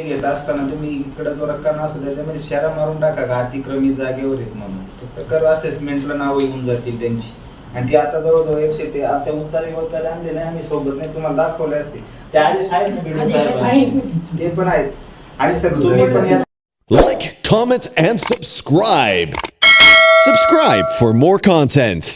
घेत असताना तुम्ही इकडे जो रक्कम असतो त्याच्यामध्ये शेरा मारून टाका का? अतिक्रमित जागेवर आहेत म्हणून. प्रकार असेसमेंटला नावं येऊन जातील त्यांची. आणि ती आता जवळजवळ एकशे ते आता उतारी वगैरे आणले नाही आम्ही सोबत नाही तुम्हाला दाखवले असते. ते आदेश आहेत ना. ते पण आहेत. आणि सर तुम्ही पण या. Like, comment, and subscribe. Subscribe for more content.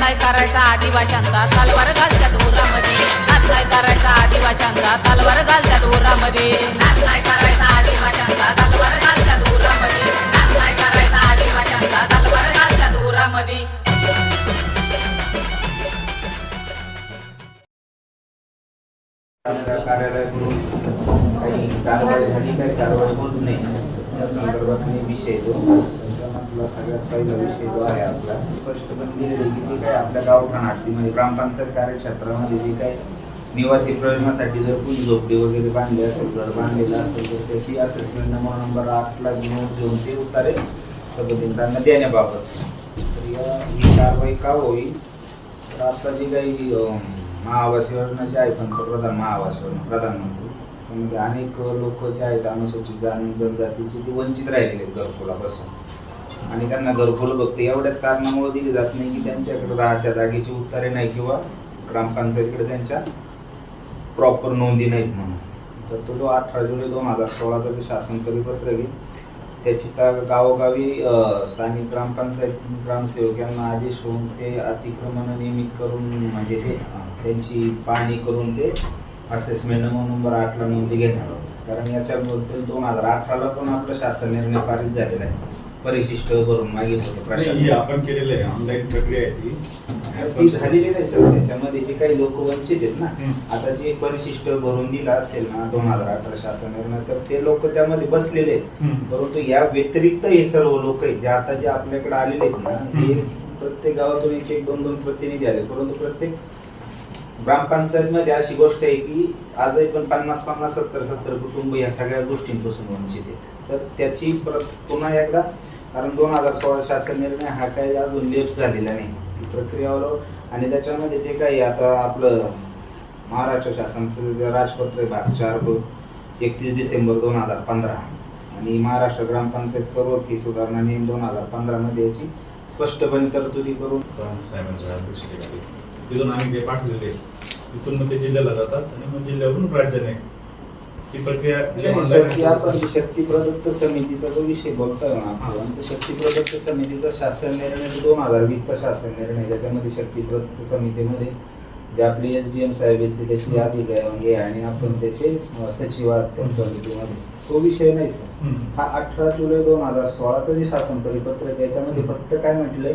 नाही करायचा आदिवाशांचा तलवार घालत्यात उरामध्ये. नाच नाही करायचा आदिवाशांचा तलवार घालत्यात उरामध्ये. नाच नाही करायचा आदिवाशांचा तलवार घालत्यात उरामध्ये. नाच नाही करायचा आदिवाशांचा तलवार घालत्यात उरामध्ये. आपल्या कार्यालयाकडून काही कारवाई झाली काही कारवाई होत नाही. या संदर्भात मी विषय तो आपला सगळ्यात पहिला विषय जो आहे आपला स्पष्टपणे दिलेलं आहे की जे काही आपल्या गावठाण हद्दीमध्ये ग्रामपंचायत कार्यक्षेत्रामध्ये जे काही निवासी प्रयोजनासाठी जर कुणी झोपडी वगैरे बांधली असेल घर बांधलेलं असेल तर त्याची असेसमेंट नंबर नंबर आठला नोंद घेऊन ते उतारे सदतींना देण्याबाबत. तर या ही कारवाई का होईल? तर आता जी काही महाआवास योजना जी आहे पंतप्रधान महाआवास योजना प्रधानमंत्री त्यामध्ये अनेक लोक जे आहेत अनुसूचित जनजातीचे ते वंचित राहिलेले आहेत घरकुलापासून. आणि त्यांना घरकुल बघते. एवढ्याच कारणामुळे दिली जात नाही की त्यांच्याकडे राहत्या जागेची उत्तरे नाही किंवा ग्रामपंचायतीकडे त्यांच्या प्रॉपर नोंदी नाहीत म्हणून. तर तो जो अठरा जुलै दोन हजार सोळाचा जो शासन परिपत्र घेईल त्याची तर गावोगावी स्थानिक ग्रामपंचायत ग्रामसेवक यांना आदेश होऊन ते अतिक्रमण नियमित करून म्हणजे ते त्यांची पाहणी करून ते असेसमेंट नंबर आठला नोंदी घेणार आहोत. कारण याच्याबद्दल दोन हजार अठराला पण आपलं शासन निर्णय पारित झालेला आहे. परिशिष्ट भरून मागितलं होतं नाही, प्रशासन आपण केलेलं आहे ऑनलाईन प्रक्रिया आहे ती ती झालेली नाही सर त्याच्यामध्ये जे काही लोक वंचित आहेत ना हम्म. आता जे परिशिष्ट भरून दिलं असेल ना दोन हजार अठरा शासन तर ते लोक त्यामध्ये बसलेले आहेत हम्म. परंतु या व्यतिरिक्त हे सर्व लोक आहेत जे आता जे आपल्याकडे आलेले आहेत ना हे हम्म. प्रत्येक गावातून एक एक दोन दोन प्रतिनिधी आले परंतु प्रत्येक ग्रामपंचायतमध्ये अशी गोष्ट आहे की आजही पण पन्नास पन्नास सत्तर सत्तर कुटुंब या सगळ्या गोष्टींपासून वंचित आहेत. तर त्याची परत पुन्हा एकदा कारण दोन हजार सोळा शासन निर्णय हा काही अजून लेप्स झालेला नाही. ती प्रक्रियावर आणि त्याच्यामध्ये जे काही आता आपलं महाराष्ट्र शासनाचं जे राजपत्र आहे भाग चार एकतीस डिसेंबर दोन हजार पंधरा. आणि महाराष्ट्र ग्रामपंचायत पर्वत फी सुधारणा नियम दोन हजार पंधरामध्ये याची स्पष्टपणे तरतुदी करून. साहेबांच्या तिथून आम्ही ते पाठवलेले तिथून मग ते जिल्ह्याला जातात आणि मग जिल्ह्यावरून राज्याने ती प्रक्रिया जी शक्ती प्रदत्त समितीचा जो विषय बोलतोय ना आपण तो शक्ती प्रदत्त समितीचा शासन निर्णय दोन हजार वीसचा शासन निर्णय त्याच्यामध्ये शक्ती प्रदत्त समितीमध्ये जे आपले एस डी एम साहेब आहेत त्याची यादी आणि आपण त्याचे सचिव समितीमध्ये तो विषय नाही सर. हा अठरा जुलै दोन हजार सोळाचं जे शासन परिपत्रक आहे त्याच्यामध्ये फक्त काय म्हटलंय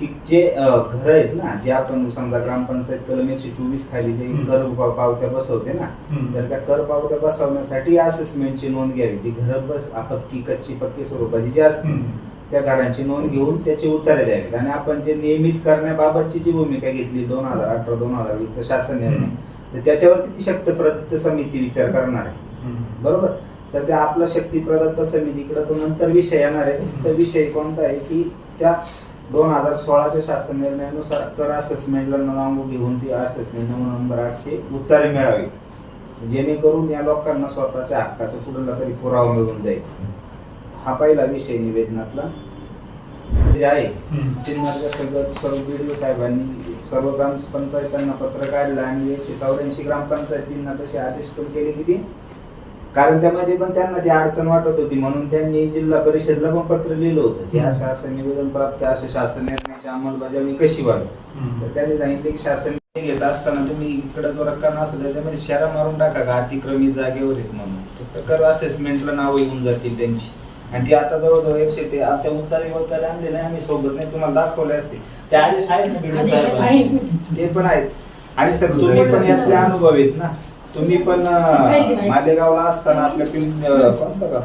की जे घर आहेत ना जे आपण समजा ग्रामपंचायत कलम एकशे चोवीस खाली जे. कर पाव- पावत्या बसवते ना. तर त्या कर पावत्या बसवण्यासाठी असेसमेंटची नोंद घ्यावी जी घर बस अपक्की कच्ची पक्की स्वरूपाची जी असतील हम्म. त्या घरांची नोंद घेऊन त्याची उत्तरे द्यावीत आणि आपण जे नियमित करण्याबाबतची जी भूमिका घेतली दोन हजार अठरा दोन हजार वीसचं शासन निर्णय तर त्याच्यावरती ती शक्त प्रदत्त समिती विचार करणार आहे. बरोबर तर त्या आपला शक्ती प्रदत्त समितीकडे तो नंतर विषय येणार आहे तर विषय कोणता आहे की त्या दोन हजार सोळाच्या शासन निर्णयानुसार कर असेसमेंटला नाव घेऊन ती असेसमेंट नंबर आठशे उत्तरे मिळावी. जेणेकरून या लोकांना स्वतःच्या हक्काचा कुठला तरी पुरावा मिळून जाईल. हा पहिला विषय निवेदनातला जे आहे. सिन्नरच्या सगळं सर्व बीडीओ साहेबांनी सर्व ग्रामपंचायतांना पत्र काढलं आणि एकशे चौऱ्याऐंशी ग्रामपंचायतींना तसे आदेश पण केले किती कारण त्यामध्ये पण त्यांना ती अडचण वाटत होती. म्हणून त्यांनी जिल्हा परिषदला पण पत्र लिहिलं होतं. की. अशा असं निवेदन प्राप्त अशा शासन निर्णयाची अंमलबजावणी कशी व्हावी. तर त्यांनी सांगितले की शासन घेत असताना तुम्ही इकडे जो रक्कम असतो त्याच्यामध्ये शेरा मारून टाका का? अतिक्रमित जागेवर आहेत म्हणून. प्रकार असेसमेंटला नावं येऊन जातील त्यांची. आणि ती आता जवळजवळ एकशे ते आता उतारी वगैरे आणले नाही आम्ही सोबत नाही तुम्हाला दाखवले असते. ते आदेश आहेत. ना. ते पण आहेत. आणि सर तुम्ही पण यातले अनुभव आहेत ना. तुम्ही पण अं, मालेगावला असताना आपल्या पिं अं, कोणतं का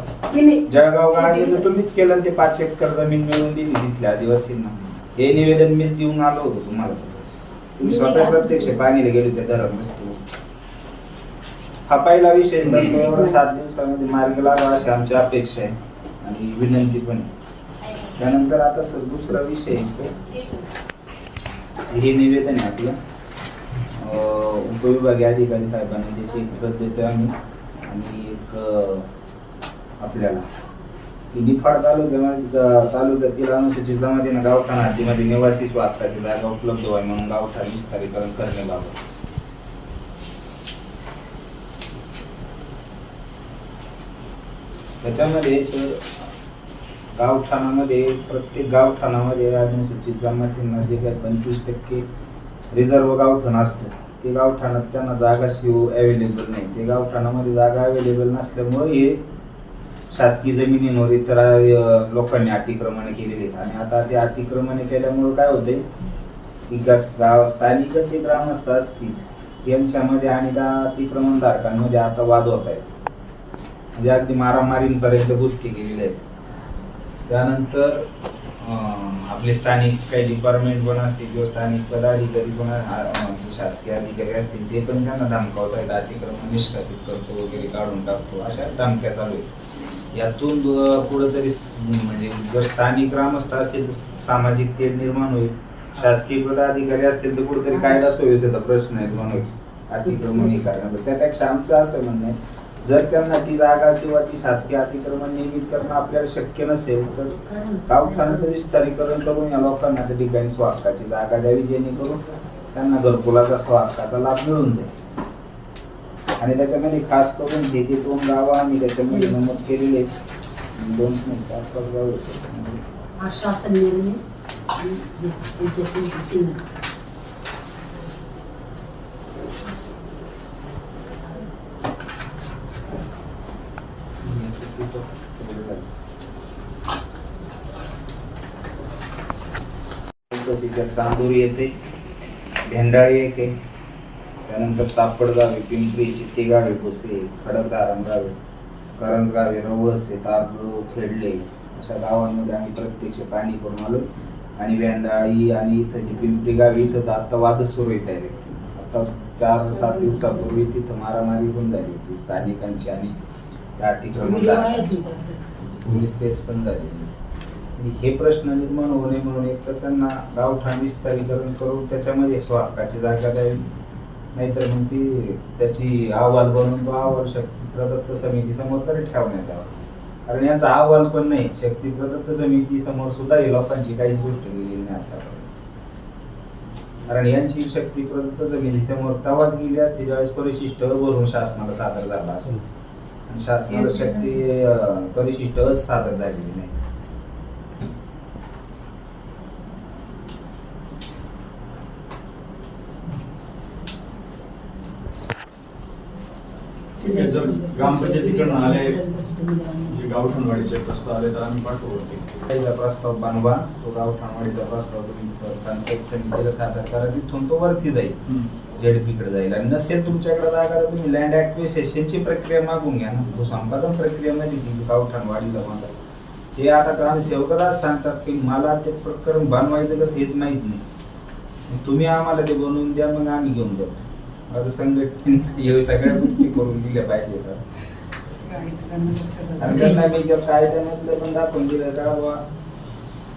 जळगाव गाडी तुम्हीच केलं आणि ते पाच एकर जमीन मिळवून दिली तिथल्या आदिवासींना. हे निवेदन मीच देऊन आलो होतो तुम्हाला. तुम्ही स्वतः प्रत्यक्ष पाणीला गेले होते धरण हा पहिला विषय सर सात दिवसामध्ये मार्ग लावा अशी आमची अपेक्षा आहे आणि विनंती पण आहे. त्यानंतर आता सर दुसरा विषय आहे. हे निवेदन आहे आपलं. उपविभागीय अधिकारी साहेबांना त्याची एक प्रत देतो आम्ही. आणि एक आपल्याला. की निफाड तालुक्यामध्ये तालुक्यातील अनुसूचित जमातीनं गावठाण हद्दीमध्ये निवासी स्वार्थाची जागा उपलब्ध व्हावी म्हणून गावठाण विस्तारीकरण करण्याबाबत. त्याच्यामध्ये सर गावठाणामध्ये प्रत्येक गावठाणामध्ये अनुसूचित जमातींना जे काही पंचवीस टक्के रिझर्व गावठाण असतं. ते गावठाणात त्यांना जागा शिव अवेलेबल नाही. ते गावठाणामध्ये जागा अवेलेबल नसल्यामुळे हे शासकीय जमिनींवर इतर लोकांनी अतिक्रमण केलेली आहेत. आणि आता ते अतिक्रमण केल्यामुळे काय होते की गाव स्थानिक जे ग्रामस्थ असतील यांच्यामध्ये आणि त्या अतिक्रमण धारकांमध्ये आता वाद होत आहेत. म्हणजे अगदी मारामारींपर्यंत गोष्टी केलेल्या आहेत. त्यानंतर आपले स्थानिक काही डिपार्टमेंट पण असतील किंवा स्थानिक पदाधिकारी पण जे शासकीय अधिकारी असतील ते पण त्यांना धमकावत आहेत अतिक्रमण निष्कासित करतो वगैरे काढून टाकतो. अशा धमक्या चालू आहेत. यातून कुठंतरी म्हणजे जर स्थानिक ग्रामस्थ असतील तर सामाजिक तेढ निर्माण होईल. शासकीय पदाधिकारी असतील तर कुठेतरी कायदा सोयीचा प्रश्न आहे म्हणून अतिक्रमण हे करण्याबद्दल. त्यापेक्षा आमचं असं म्हणणं आहे जर त्यांना ती जागा किंवा ती शासकीय अतिक्रमण नियमित करणं आपल्याला शक्य नसेल तर गावठाणाचं विस्तारीकरण करून या लोकांना त्या ठिकाणी स्वाहकाची जागा द्यावी जेणेकरून त्यांना घरकुलाचा स्वाहकाचा लाभ मिळून जाईल आणि त्याच्यामध्ये खास करून हे जे दोन गावं आम्ही त्याच्यामध्ये नमूद केलेले दोन नाही, चार पाच गाव आहेत त्याच्यामध्ये. आश्वासन निर्णय आणि जसे सिन्नरचा तिच्यात चांदोरी येते भेंडाळी येते त्यानंतर सापड गावे पिंपरी चित्ते गावे भोसे खडकदारम गावे करंज गावे रवळसे तारलो खेडले अशा गावांमध्ये आम्ही प्रत्यक्ष पाणी करून आलो. आणि भेंडाळी आणि इथं जी पिंपरी गावी इथं तर आता वादच सुरू आहे डायरेक्ट आता चार सात दिवसापूर्वी तिथं मारामारी पण झाली होती. स्थानिकांची आणि त्या अतिक्रमण झालं. पोलीस केस पण आणि हे प्रश्न निर्माण होऊ नये म्हणून एक तर त्यांना गावठाण विस्तारीकरण करून त्याच्यामध्ये स्वहक्काची जागा द्यावी. नाहीतर मग ती त्याची अहवाल बनवून तो अहवाल शक्ती प्रदत्त समिती समोर तरी ठेवण्यात यावा. कारण यांचा अहवाल पण नाही. शक्ती प्रदत्त समिती समोर सुद्धा ही लोकांची काहीच गोष्ट गेलेली नाही आतापर्यंत. कारण यांची शक्ती प्रदत्त समिती समोर तेव्हाच गेली असती ज्यावेळेस परिशिष्ट भरून शासनाला सादर झाला असतं. आणि शासनाला शक्ती अं, परिशिष्टच सादर झालेली नाही. ठीक आहे, जर ग्रामपंचायतीकडनं आले जे गावठणवाडीचे प्रस्ताव आले तर आम्ही पाठवू पहिला प्रस्ताव बनवा तो गावठाणवाडीचा प्रस्ताव तुम्ही पंचायत समितीला सादर करा तिथून तो वरती जाईल. जेडपीकडे जाईल. आणि नसेल तुमच्याकडे जागा तर तुम्ही लँड ऍक्विसेशनची प्रक्रिया मागून घ्या ना. भूसंपादन प्रक्रियेमध्ये ती गावठाणवाडीला मागा हे आता ग्रामसेवकालाच सांगतात की मला ते प्रकरण बनवायचं कसं हेच माहीत नाही. तुम्ही आम्हाला ते बनवून द्या मग आम्ही घेऊन जातो आता संघटनेने हे सगळ्या गोष्टी करून दिल्या पाहिजे आणि त्यांना मी जर कायद्यामधलं पण दाखवून दिलं का बाबा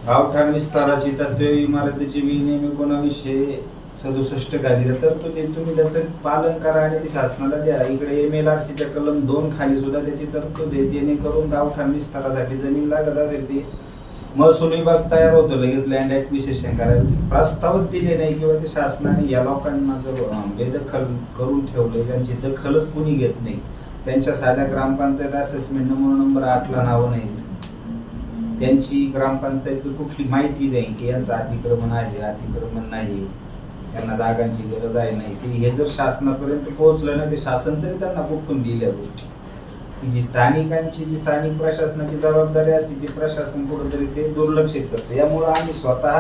गावठाण विस्ताराची तत्वे इमारतीची विनियम एकोणावीसशे सदुसष्ट कायदे तरतुदी ते तुम्ही त्याचं पालन करा आणि ते शासनाला द्या. इकडे एम एल आर सीच्या कलम दोन खाली सुद्धा त्याची तरतूद आहे जेणेकरून गावठाण विस्तारासाठी जमीन लागत असेल ती. महसूल विभाग तयार होतो लगेच लँड ऍक्विसेशन करायला प्रस्तावच दिले नाही किंवा ते शासनाने या लोकांना जर बेदखल करून ठेवले त्यांची दखलच कोणी घेत नाही. त्यांच्या साध्या ग्रामपंचायत असेसमेंट नमुना नंबर आठला नावं नाहीत. त्यांची ग्रामपंचायत कुठली माहिती नाही की यांचं अतिक्रमण आहे अतिक्रमण नाही. त्यांना जागांची गरज आहे नाही. ते हे जर शासनापर्यंत पोहोचलं ना ते शासन तरी त्यांना कुठून दिल्या गोष्टी. ही जी स्थानिकांची जी स्थानिक प्रशासनाची जबाबदारी असते ती प्रशासन कुठेतरी ते दुर्लक्षित करते. यामुळे आम्ही स्वतः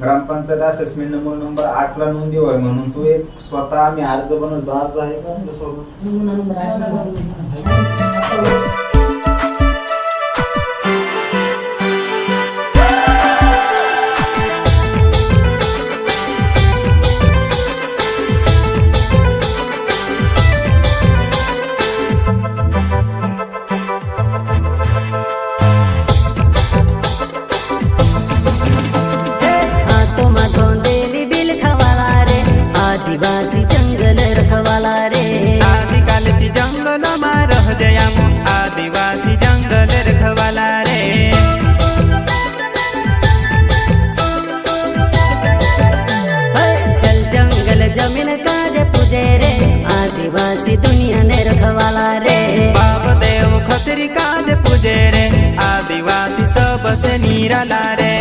ग्रामपंचायत असेसमेंट नंबर नंबर आठला नोंदी व्हावी म्हणून तो एक स्वतः आम्ही अर्ज बनवतो. अर्ज आहे का आपल्यासोबत आदिवासी जंगल रखवाला रे. आदिकालची जंगलमा रहजयाम आदिवासी जंगल रखवाला रे. चल जंगल जमीन काजे पूजे रे. आदिवासी दुनिया ने रखवाला रे. बाप देव खत्री काज पूजे रे. आदिवासी सबसे निराला रे.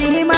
Seni